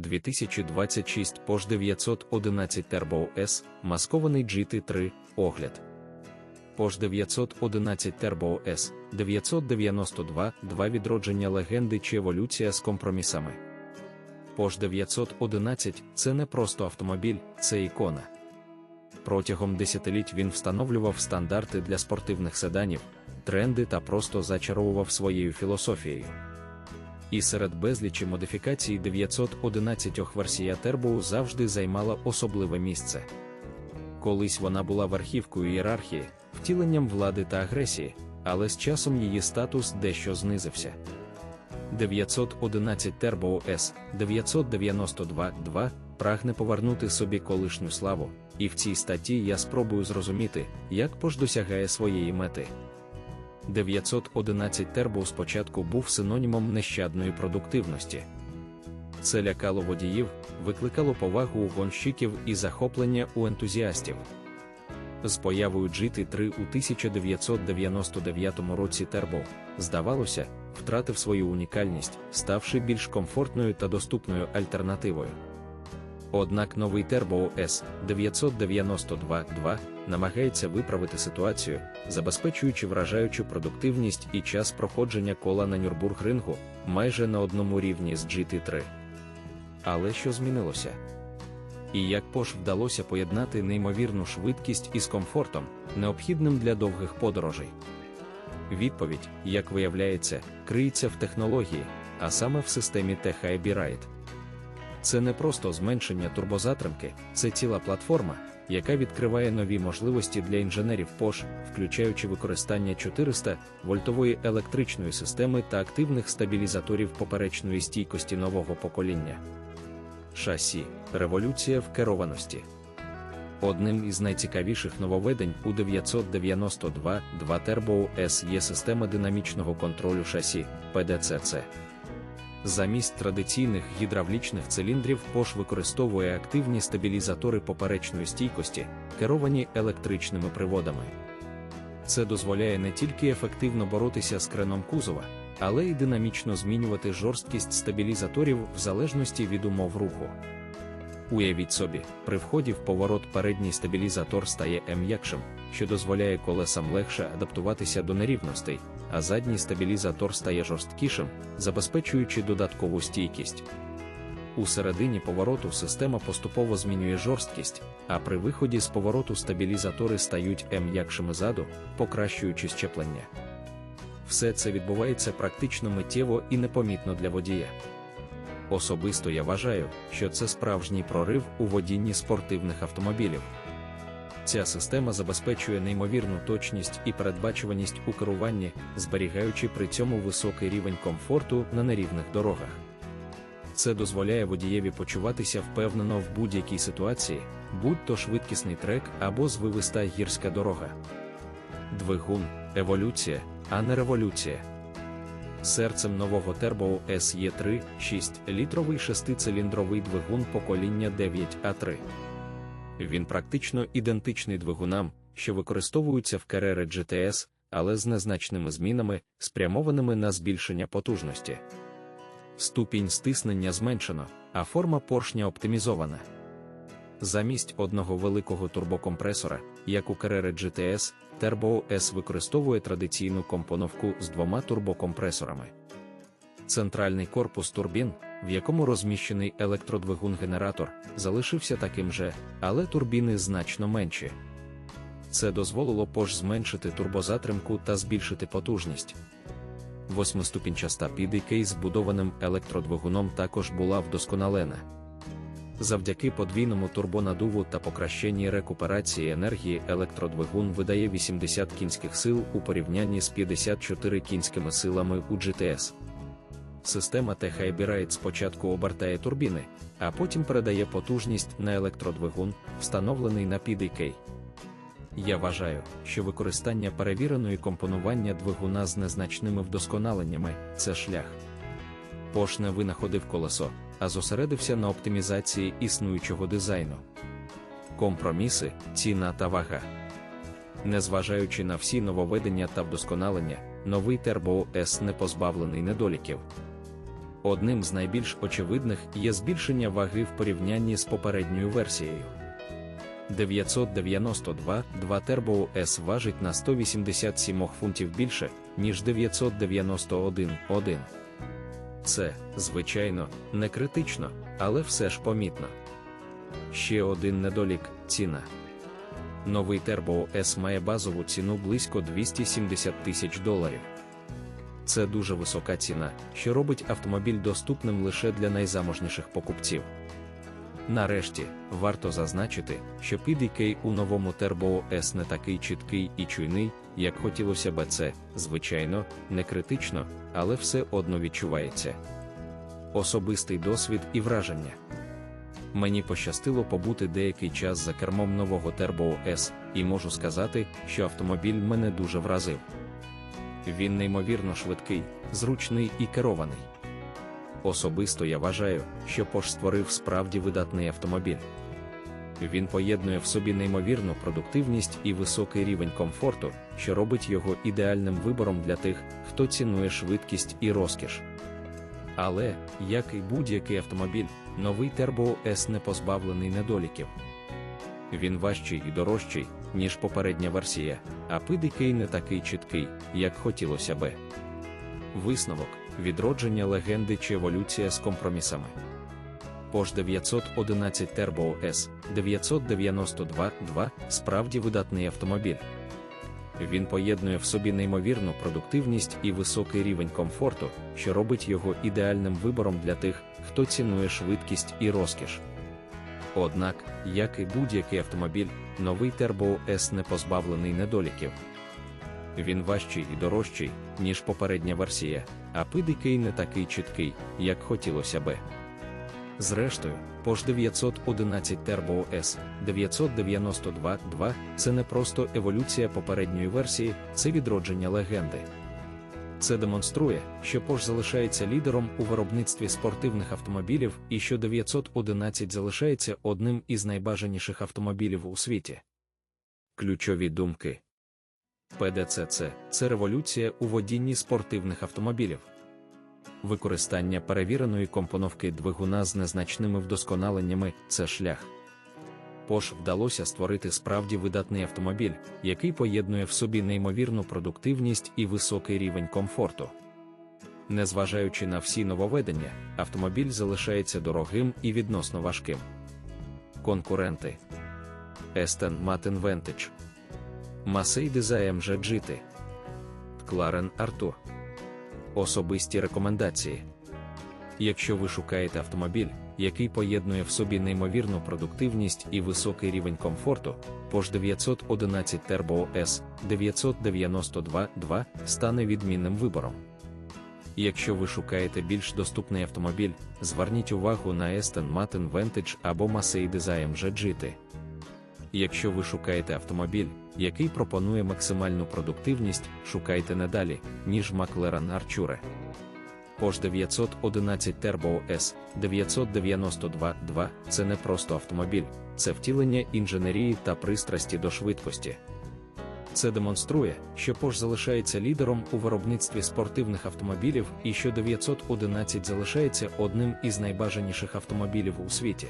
2026 Porsche 911 Turbo S, маскований GT3, огляд. Porsche 911 Turbo S, 992, два відродження легенди чи еволюція з компромісами. Porsche 911 це не просто автомобіль, це ікона. Протягом десятиліть він встановлював стандарти для спортивних седанів, тренди та просто зачаровував своєю філософією. І серед безлічі модифікацій 911 версія Turbo завжди займала особливе місце. Колись вона була верхівкою ієрархії, втіленням влади та агресії, але з часом її статус дещо знизився. 911 Turbo S 992-2 прагне повернути собі колишню славу, і в цій статті я спробую зрозуміти, як Porsche досягає своєї мети. 911 Turbo спочатку був синонімом нещадної продуктивності. Це лякало водіїв, викликало повагу у гонщиків і захоплення у ентузіастів. З появою GT3 у 1999 році Turbo, здавалося, втратив свою унікальність, ставши більш комфортною та доступною альтернативою. Однак новий Turbo S 992-2 намагається виправити ситуацію, забезпечуючи вражаючу продуктивність і час проходження кола на Нюрбургрингу майже на одному рівні з GT3. Але що змінилося? І як Porsche вдалося поєднати неймовірну швидкість із комфортом, необхідним для довгих подорожей? Відповідь, як виявляється, криється в технології, а саме в системі THIB Ride. Це не просто зменшення турбозатримки, це ціла платформа, яка відкриває нові можливості для інженерів Porsche, включаючи використання 400 вольтової електричної системи та активних стабілізаторів поперечної стійкості нового покоління. Шасі революція в керованості. Одним із найцікавіших нововведень у 992 2 Turbo S є система динамічного контролю шасі PDCC. Замість традиційних гідравлічних циліндрів Porsche використовує активні стабілізатори поперечної стійкості, керовані електричними приводами. Це дозволяє не тільки ефективно боротися з креном кузова, але й динамічно змінювати жорсткість стабілізаторів в залежності від умов руху. Уявіть собі, при вході в поворот передній стабілізатор стає м'якшим, що дозволяє колесам легше адаптуватися до нерівностей, а задній стабілізатор стає жорсткішим, забезпечуючи додаткову стійкість. У середині повороту система поступово змінює жорсткість, а при виході з повороту стабілізатори стають м'якшими заду, покращуючи щеплення. Все це відбувається практично миттєво і непомітно для водія. Особисто я вважаю, що це справжній прорив у водінні спортивних автомобілів. Ця система забезпечує неймовірну точність і передбачуваність у керуванні, зберігаючи при цьому високий рівень комфорту на нерівних дорогах. Це дозволяє водієві почуватися впевнено в будь-якій ситуації, будь то швидкісний трек або звивиста гірська дорога. Двигун еволюція, а не революція. Серцем нового Turbo S є 3 6-літровий шестициліндровий двигун покоління 9А3. Він практично ідентичний двигунам, що використовуються в Carrera GTS, але з незначними змінами, спрямованими на збільшення потужності. Ступінь стиснення зменшено, а форма поршня оптимізована. Замість одного великого турбокомпресора, як у Carrera GTS, Turbo S використовує традиційну компоновку з двома турбокомпресорами. Центральний корпус турбін, в якому розміщений електродвигун-генератор, залишився таким же, але турбіни значно менші. Це дозволило Porsche зменшити турбозатримку та збільшити потужність. Восьмиступінчаста PDK з збудованим електродвигуном також була вдосконалена. Завдяки подвійному турбонадуву та покращенні рекуперації енергії електродвигун видає 80 кінських сил у порівнянні з 54 кінськими силами у GTS. Система T-Hybrid спочатку обертає турбіни, а потім передає потужність на електродвигун, встановлений на PDK. Я вважаю, що використання перевіреної компонування двигуна з незначними вдосконаленнями це шлях. Пош не винаходив колесо, а зосередився на оптимізації існуючого дизайну. Компроміси, ціна та вага. Незважаючи на всі нововведення та вдосконалення, новий Turbo S не позбавлений недоліків. Одним з найбільш очевидних є збільшення ваги в порівнянні з попередньою версією. 992 2 Turbo S важить на 187 фунтів більше, ніж 991 1. Це, звичайно, не критично, але все ж помітно. Ще один недолік ціна. Новий Turbo S має базову ціну близько 270 тисяч доларів. Це дуже висока ціна, що робить автомобіль доступним лише для найзаможніших покупців. Нарешті, варто зазначити, що PDK у новому Turbo S не такий чіткий і чуйний, як хотілося б це, звичайно, не критично, але все одно відчувається. Особистий досвід і враження. Мені пощастило побути деякий час за кермом нового Turbo S, і можу сказати, що автомобіль мене дуже вразив. Він неймовірно швидкий, зручний і керований. Особисто я вважаю, що Porsche створив справді видатний автомобіль. Він поєднує в собі неймовірну продуктивність і високий рівень комфорту, що робить його ідеальним вибором для тих, хто цінує швидкість і розкіш. Але, як і будь-який автомобіль, новий Turbo S не позбавлений недоліків. Він важчий і дорожчий, ніж попередня версія, а PDK не такий чіткий, як хотілося би. Висновок відродження легенди чи еволюція з компромісами. Porsche 911 Turbo S 992 2 справді видатний автомобіль. Він поєднує в собі неймовірну продуктивність і високий рівень комфорту, що робить його ідеальним вибором для тих, хто цінує швидкість і розкіш. Однак, як і будь-який автомобіль, новий Turbo S не позбавлений недоліків. Він важчий і дорожчий, ніж попередня версія, а PDK не такий чіткий, як хотілося би. Зрештою, Porsche 911 Turbo S 992 2 це не просто еволюція попередньої версії, це відродження легенди. Це демонструє, що Porsche залишається лідером у виробництві спортивних автомобілів і що 911 залишається одним із найбажаніших автомобілів у світі. Ключові думки ПДЦЦ це революція у водінні спортивних автомобілів. Використання перевіреної компоновки двигуна з незначними вдосконаленнями це шлях. Пош вдалося створити справді видатний автомобіль, який поєднує в собі неймовірну продуктивність і високий рівень комфорту. Незважаючи на всі нововведення, автомобіль залишається дорогим і відносно важким. Конкуренти Aston Martin Vantage Mercedes AMG GT Кларен Артур Особисті рекомендації. Якщо ви шукаєте автомобіль, який поєднує в собі неймовірну продуктивність і високий рівень комфорту, Porsche 911 Turbo S 992 2 стане відмінним вибором. Якщо ви шукаєте більш доступний автомобіль, зверніть увагу на Aston Martin Vantage або Mercedes AMG GT. Якщо ви шукаєте автомобіль, який пропонує максимальну продуктивність, шукайте не далі, ніж McLaren Arture. Porsche 911 Turbo S 992 2 це не просто автомобіль, це втілення інженерії та пристрасті до швидкості. Це демонструє, що Porsche залишається лідером у виробництві спортивних автомобілів і що 911 залишається одним із найбажаніших автомобілів у світі.